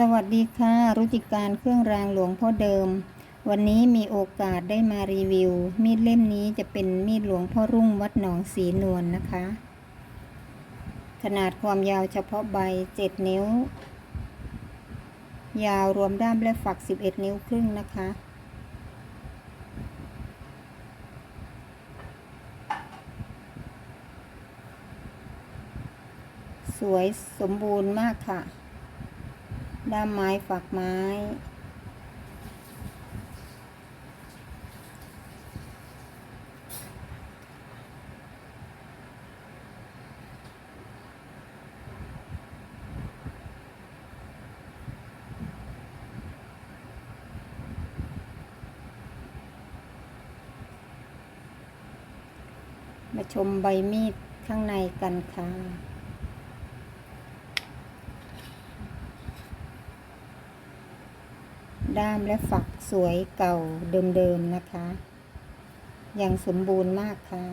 สวัสดีค่ะ รุจิการเครื่องรางหลวงพ่อเดิม วันนี้มีโอกาสได้มารีวิว มีดเล่มนี้จะเป็นมีดหลวงพ่อรุ่งวัดหนองสีนวลนนะคะ ขนาดความยาวเฉพาะใบ 7 นิ้ว ยาวรวมด้ามและฝัก 11 นิ้วครึ่งนะคะ สวยสมบูรณ์มากค่ะ ด้ามไม้ฝักไม้ มาชมใบมีดข้างในกันค่ะ ด้ามและฝักสวยเก่าเดิมๆนะคะ ยังสมบูรณ์มากค่ะ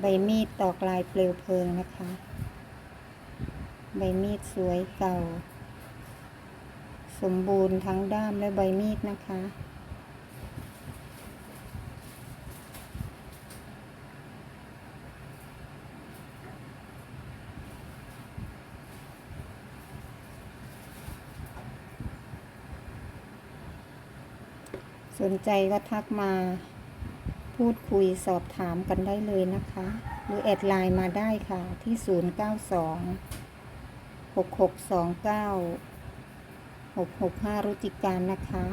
ใบมีดตอกลายเปลวเพลิงนะคะ ใบมีดสวยเก่า สมบูรณ์ทั้งด้ามและใบมีดนะคะ สนใจก็ทักมาพูดคุยสอบถามกันได้เลยนะคะ หรือแอดไลน์มาได้ค่ะที่ 092 6629 665 รุจิการนะคะ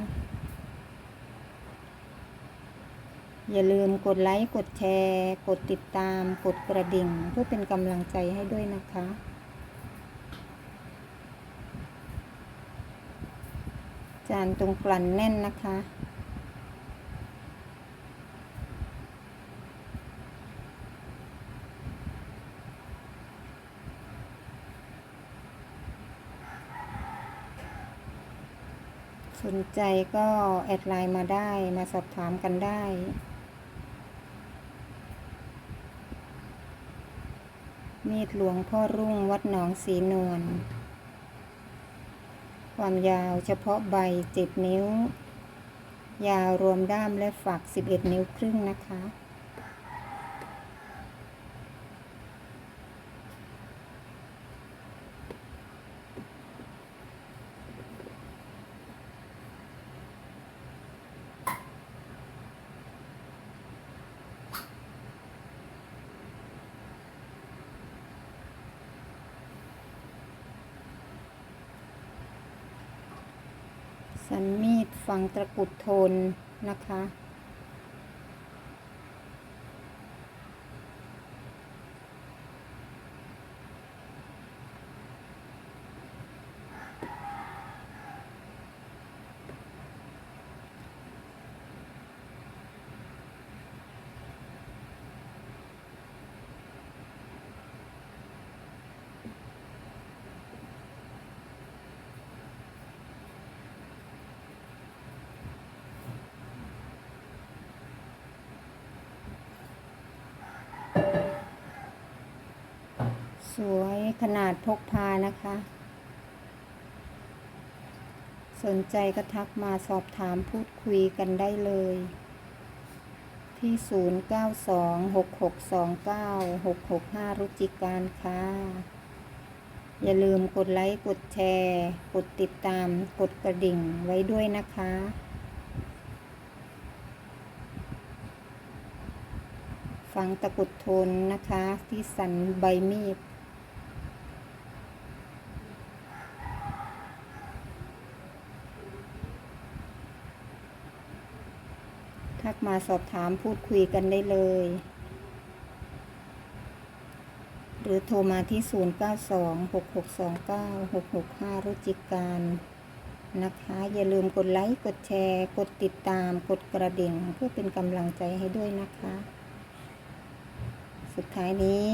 อย่าลืมกดไลค์ กดแชร์ กดติดตาม กดกระดิ่ง เพื่อเป็นกำลังใจให้ด้วยนะคะจานตรงกลั่นแน่นนะคะ สนใจก็แอดไลน์มาได้มาสอบถามกันได้ มีดหลวงพ่อรุ่งวัดหนองสีนวลความยาวเฉพาะใบเจ็ดนิ้ว ยาวรวมด้ามและฝัก 11 นิ้วครึ่งนะคะ สันมีดฝังตะกุดโทนนะคะ สวยขนาดพกพานะคะ สนใจก็ทักมาสอบถามพูดคุยกันได้เลย ที่ 0926629665 รุจิการค่ะ อย่าลืมกดไลค์ กดแชร์ กดติดตาม กดกระดิ่งไว้ด้วยนะคะฟังตะกุดโทนนะคะ ที่สันใบมีด ทัก มาสอบถามพูดคุยกันได้เลย หรือโทรมาที่ 0926629665 รุจิการนะคะ อย่าลืมกดไลค์ กดแชร์ กดติดตาม กดกระดิ่ง เพื่อเป็นกำลังใจให้ด้วยนะคะ สุดท้ายนี้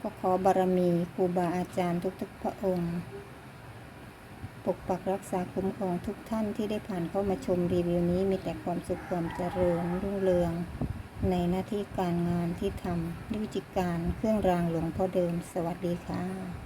ก็ขอบารมีครูบาอาจารย์ทุกๆพระองค์ ปกปักรักษาคุ้มครองทุกท่านที่ได้ผ่านเข้ามาชมรีวิวนี้ มีแต่ความสุขความเจริญรุ่งเรือง ในหน้าที่การงานที่ทำด้วยวิจิการเครื่องรางหลวงพ่อเดิม สวัสดีค่ะ